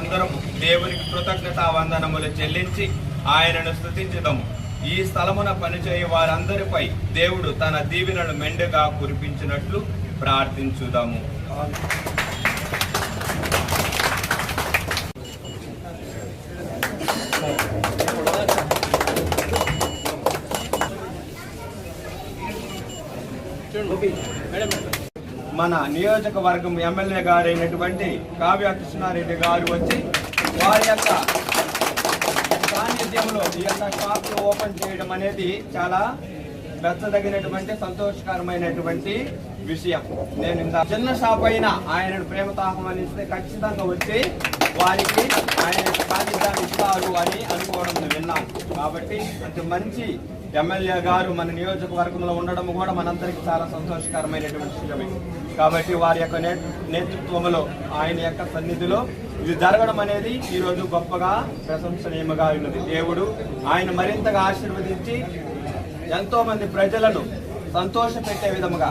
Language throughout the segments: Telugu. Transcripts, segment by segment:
అందరం దేవునికి కృతజ్ఞత వందనములు చెల్లించి ఆయనను స్తుతించుదాము ఈ స్థలమున పనిచేయ వారందరిపై దేవుడు తన దీవెనలు మెండుగా కురిపించినట్లు ప్రార్థించుదాము. మన నియోజకవర్గం ఎమ్మెల్యే గారైనటువంటి కావ్య కృష్ణారెడ్డి గారు వచ్చి వారి యొక్క సాన్నిధ్యంలో ఈ యొక్క షాప్ ఓపెన్ చేయడం అనేది చాలా మెచ్చదగినటువంటి సంతోషకరమైనటువంటి విషయం. నేను ఇంత చిన్న షాప్ అయినా ఆయనను ప్రేమతో ఆహ్వానిస్తే ఖచ్చితంగా వచ్చి వారికి ఆయన సాన్నిధ్యాన్ని ఇస్తారు అని అనుకోవడం విన్నాం విన్నాను. కాబట్టి అతి మంచి ఎమ్మెల్యే గారు మన నియోజకవర్గంలో ఉండడం కూడా మనందరికీ చాలా సంతోషకరమైనటువంటి విషయమే. కాబట్టి వారి యొక్క నే- నేతృత్వంలో ఆయన యొక్క సన్నిధిలో ఇది జరగడం అనేది ఈరోజు గొప్పగా ప్రశంసనీయముగా ఉన్నది. దేవుడు ఆయన మరింతగా ఆశీర్వదించి ఎంతో మంది ప్రజలను సంతోష పెట్టే విధముగా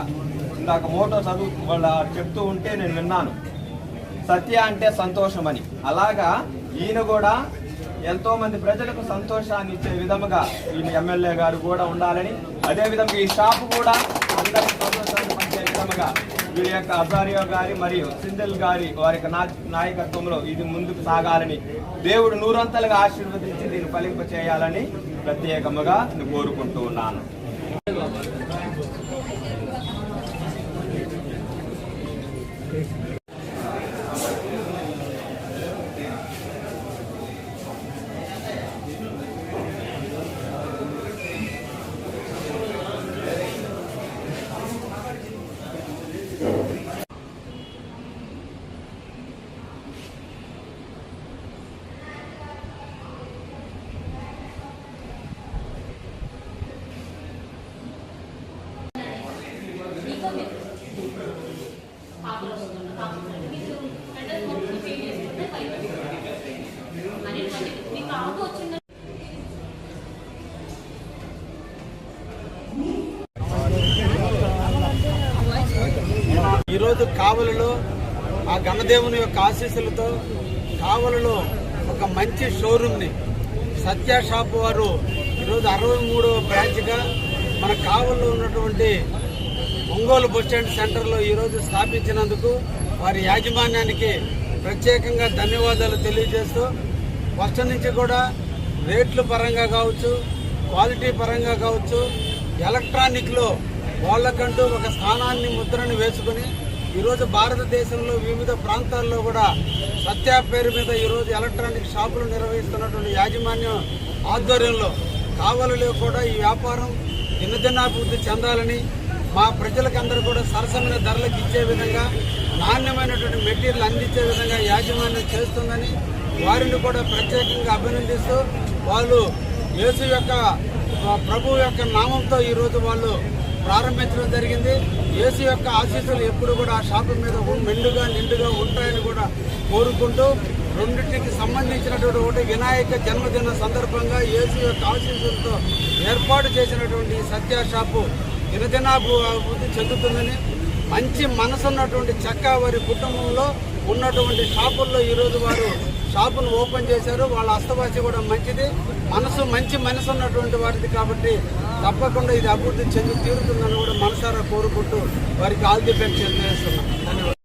ఇందాక మోటో చదువు వాళ్ళ చెప్తూ ఉంటే నేను విన్నాను. సత్య అంటే సంతోషం అని అలాగా ఈయన కూడా ఎంతో మంది ప్రజలకు సంతోషాన్ని ఇచ్చే విధముగా ఈయన ఎమ్మెల్యే గారు కూడా ఉండాలని అదేవిధంగా ఈ షాపు కూడా అందరికి సంతోషాన్ని పంచే విధముగా వీరి యొక్క అజారియో గారి మరియు సిందల్ గారి వారి యొక్క నా- నాయకత్వంలో ఇది ముందుకు సాగాలని దేవుడు నూరంతలుగా ఆశీర్వదించి దీన్ని ఫలింప చేయాలని ప్రత్యేకముగా నేను కోరుకుంటూ ఉన్నాను ఈరోజు కావలిలో ఆ గణదేవుని యొక్క ఆశీస్సులతో కావలిలో ఒక మంచి షోరూమ్ని సత్య షాప్ వారు ఈరోజు అరవై మూడవ బ్రాంచ్గా మన కావలిలో ఉన్నటువంటి ఒంగోలు బస్ స్టాండ్ సెంటర్లో ఈరోజు స్థాపించినందుకు వారి యాజమాన్యానికి ప్రత్యేకంగా ధన్యవాదాలు తెలియజేస్తూ ఫస్ట్ నుంచి కూడా రేట్ల పరంగా కావచ్చు క్వాలిటీ పరంగా కావచ్చు ఎలక్ట్రానిక్లో వాళ్ళకంటూ ఒక స్థానాన్ని ముద్రను వేసుకుని ఈరోజు భారతదేశంలో వివిధ ప్రాంతాల్లో కూడా సత్యా పేరు మీద ఈరోజు ఎలక్ట్రానిక్ షాపులు నిర్వహిస్తున్నటువంటి యాజమాన్యం ఆధ్వర్యంలో కావలిలో కూడా ఈ వ్యాపారం దినదినాభివృద్ధి చెందాలని మా ప్రజలకందరూ కూడా సరసమైన ధరలకు ఇచ్చే విధంగా నాణ్యమైనటువంటి మెటీరియల్ అందించే విధంగా యాజమాన్యం చేస్తుందని వారిని కూడా ప్రత్యేకంగా అభినందిస్తూ వాళ్ళు యేసు యొక్క ప్రభు యొక్క నామంతో ఈరోజు వాళ్ళు ప్రారంభించడం జరిగింది. యేసు యొక్క ఆశీస్సులు ఎప్పుడు కూడా ఆ షాపు మీద మెండుగా నిండుగా ఉంటాయని కూడా కోరుకుంటూ రెండింటికి సంబంధించినటువంటి ఒకటి వినాయక జన్మదిన సందర్భంగా ఏసు యొక్క ఆశీస్సులతో ఏర్పాటు చేసినటువంటి సత్య షాపు దినదినాభి అభివృద్ధి చెందుతుందని మంచి మనసు ఉన్నటువంటి చెక్క వారి కుటుంబంలో ఉన్నటువంటి షాపుల్లో ఈరోజు వారు షాపును ఓపెన్ చేశారు. వాళ్ళ అస్తవాసి కూడా మంచిది. మనసు మంచి మనసు ఉన్నటువంటి వారిది కాబట్టి తప్పకుండా ఇది అభివృద్ధి చెంది తీరుతుందని కూడా మనసారా కోరుకుంటూ వారికి ఆల్ ది బెస్ట్. ధన్యవాదాలు